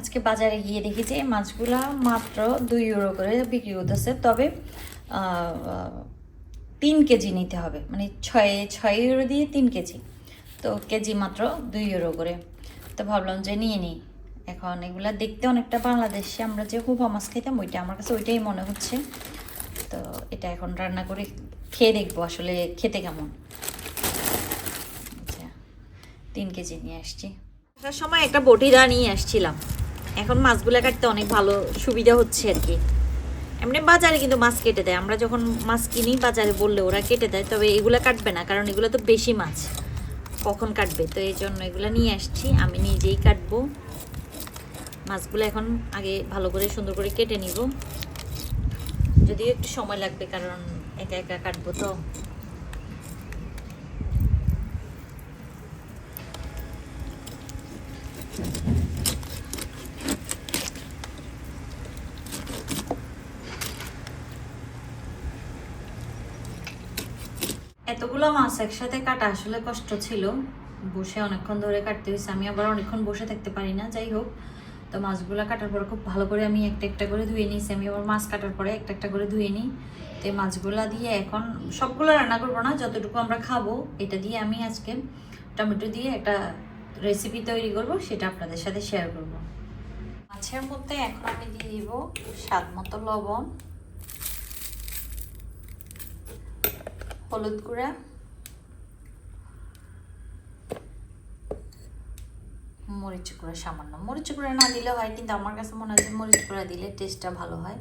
আজকে বাজারে গিয়ে দেখি যে মাছগুলা মাত্র দুই ইউরো করে বিক্রি করতেছে। তবে তিন কেজি নিতে হবে। মানে ছয় ছয় ইউরো দিয়ে তিন কেজি। তো কেজি মাত্র দুই ইউরো করে। তো ভাবলাম যে নিয়ে নিই। এখন এগুলা দেখতে অনেকটা বাংলাদেশে। আমরা যে হুপা মাছ খাইতাম, ওইটা আমার কাছে ওইটাই মনে হচ্ছে। তো এটা এখন রান্না করে খেয়ে দেখব আসলে খেতে কেমন। আচ্ছা তিন কেজি নিয়ে আসছি। সময় একটা বটিদা নিয়ে আসছিলাম। এখন মাছগুলো কাটতে অনেক ভালো সুবিধা হচ্ছে আর কি। এমনি বাজারে কিন্তু মাছ কেটে দেয়। আমরা যখন মাছ কিনি, বাজারে বললে ওরা কেটে দেয়, তবে এগুলো কাটবে না, কারণ এগুলো তো বেশি মাছ। কখন কাটবে? তো এই জন্য এগুলো নিয়ে আসছি। আমি নিজেই কাটবো। মাছগুলো এখন আগে ভালো করে, সুন্দর করে কেটে নিব। যদিও একটু সময় লাগবে, কারণ একা একা কাটবো তো। এতগুলো মাছ একসাথে কাটা আসলে কষ্ট ছিল। বসে অনেকক্ষণ ধরে কাটতে হয়েছে। আমি আবার অনেকক্ষণ বসে থাকতে পারি না, যাই হোক। তো মাছগুলো কাটার পর খুব ভালো করে আমি একটা একটা করে ধুয়ে নিয়েছি। আমি আবার মাছ কাটার পরে একটা একটা করে ধুয়ে নিই। তো এই মাছগুলা দিয়ে এখন সবগুলো রান্না করব না, যতটুকু আমরা খাব, এটা দিয়ে আমি আজকে টমেটো দিয়ে একটা রেসিপি তৈরি করব, সেটা আপনাদের সাথে শেয়ার করব। মাছের মধ্যে এখন আমি দিয়ে দিব স্বাদ মতো লবণ। হলুদ গুঁড়া। মরিচ গুঁড়া সামান্য। মরিচ গুঁড়া না দিলে হয়, কিন্তু আমার কাছে মনে হয় মরিচ গুঁড়া দিলে টেস্টটা ভালো হয়।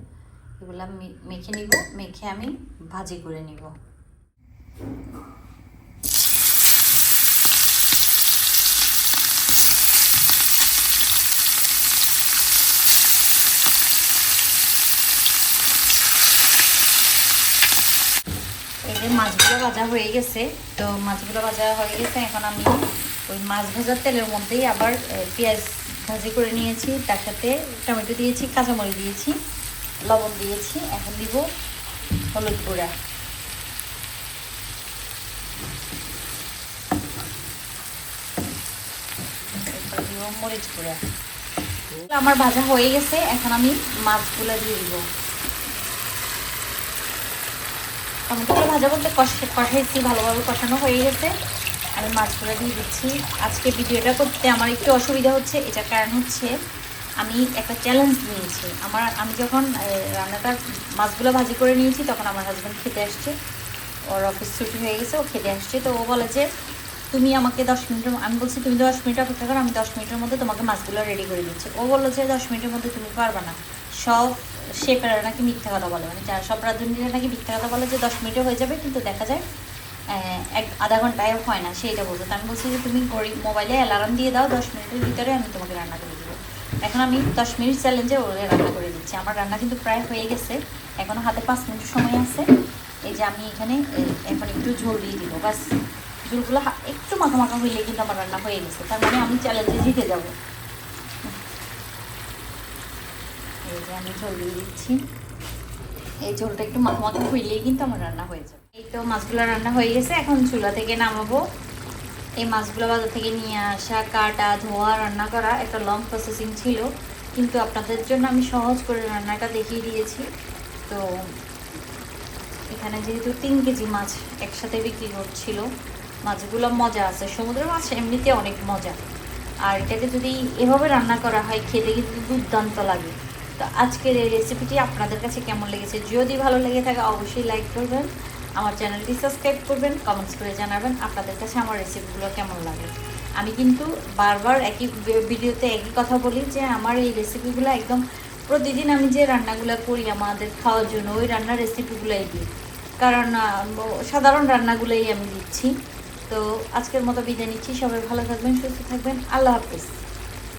এগুলো মেখে নিব, মেখে আমি ভাজি করে নিব। মাছগুলো ভাজা হয়ে গেছে, তো মাছগুলো ভাজা হয়ে গেছে, এখন আমি ওই মাছ ভাজার তেলের মধ্যেই আবার পেঁয়াজ ভাজি করে নিয়েছি, তার সাথে টমেটো দিয়েছি, কাঁচামরিচ দিয়েছি, লবণ দিয়েছি, এখন দিব হলুদ গুঁড়া। দিব মরিচ গুঁড়া। আমার ভাজা হয়ে গেছে, এখন আমি মাছগুলো দিয়ে দিব। টমেটোগুলো ভাজা বলতে কষে কষাইছি ভালোভাবে কষানো হয়ে গেছে। আমি মাছগুলো দিয়ে দিচ্ছি। আজকে ভিডিওটা করতে আমার একটু অসুবিধা হচ্ছে এটার কারণ হচ্ছে আমি একটা চ্যালেঞ্জ নিয়েছি। আমার, আমি যখন রান্নাটা, মাছগুলো ভাজি করে নিয়েছি, তখন আমার হাজব্যান্ড খেতে আসছে। ওর অফিস ছুটি হয়ে গেছে, ও খেতে আসছে। তো ও বলে যে, তুমি আমাকে দশ মিনিটের আমি বলছি, তুমি দশ মিনিট অপেক্ষা করো, আমি দশ মিনিটের মধ্যে তোমাকে মাছগুলো রেডি করে দিচ্ছি। ও বলল যে, দশ মিনিটের মধ্যে তুমি পারবে না। সব শেফেরা নাকি মিথ্যা কথা বলে। মানে যারা সব রাঁধুনিরা নাকি মিথ্যা কথা বলে যে দশ মিনিটে হয়ে যাবে, কিন্তু দেখা যায় এক আধা ঘন্টায় হয় না, সেইটা বলতো আমি বলছি যে তুমি ঘড়ি মোবাইলে অ্যালার্ম দিয়ে দাও, দশ মিনিটের ভিতরে আমি তোমাকে রান্না করে দেবো। এখন আমি দশ মিনিট চ্যালেঞ্জে ওরে রান্না করে দিচ্ছি। আমার রান্না কিন্তু প্রায় হয়ে গেছে। এখনও হাতে পাঁচ মিনিট সময় আছে। এই যে আমি এখানে এখন একটু ঝোল দিয়ে দিব। বাস ঝোলগুলো একটু মাখা মাখা হইলে কিন্তু আমার রান্না হয়ে গেছে। তার মানে আমি চ্যালেঞ্জে জিতে যাব। এই যে আমি ঝোল দিয়ে দিচ্ছি। এই ঝোলটা একটু মাখা মাখা কিন্তু আমার রান্না হয়ে যাবে। এই তো মাছগুলো রান্না হয়ে গেছে, এখন চুলা থেকে নামাবো। এই মাছগুলো বাজার থেকে নিয়ে আসা, কাটা, ধোয়া, রান্না করা একটা লং প্রসেসিং ছিল। কিন্তু আপনাদের জন্য আমি সহজ করে রান্নাটা দেখিয়ে দিয়েছি। তো এখানে যেহেতু তিন কেজি মাছ একসাথে বিক্রি করছিল মাছগুলো মজা আছে। সমুদ্রের মাছ এমনিতে অনেক মজা। আর এটাকে যদি এভাবে রান্না করা হয়, খেতে কিন্তু দুর্দান্ত লাগে। তো আজকের এই রেসিপিটি আপনাদের কাছে কেমন লেগেছে? যদি ভালো লেগে থাকে, অবশ্যই লাইক করবেন। আমার চ্যানেলটি সাবস্ক্রাইব করবেন কমেন্টস করে জানাবেন আপনাদের কাছে আমার রেসিপিগুলো কেমন লাগে। আমি কিন্তু বারবার একই ভিডিওতে একই কথা বলি যে, আমার এই রেসিপিগুলো একদম প্রতিদিন আমি যে রান্নাগুলো করি, আমাদের খাওয়ার জন্য ওই রান্নার রেসিপিগুলোই দিই। কারণ সাধারণ রান্নাগুলোই আমি দিচ্ছি। তো আজকের মতো বিদায় নিচ্ছি। সবাই ভালো থাকবেন, সুস্থ থাকবেন। আল্লাহ হাফিজ।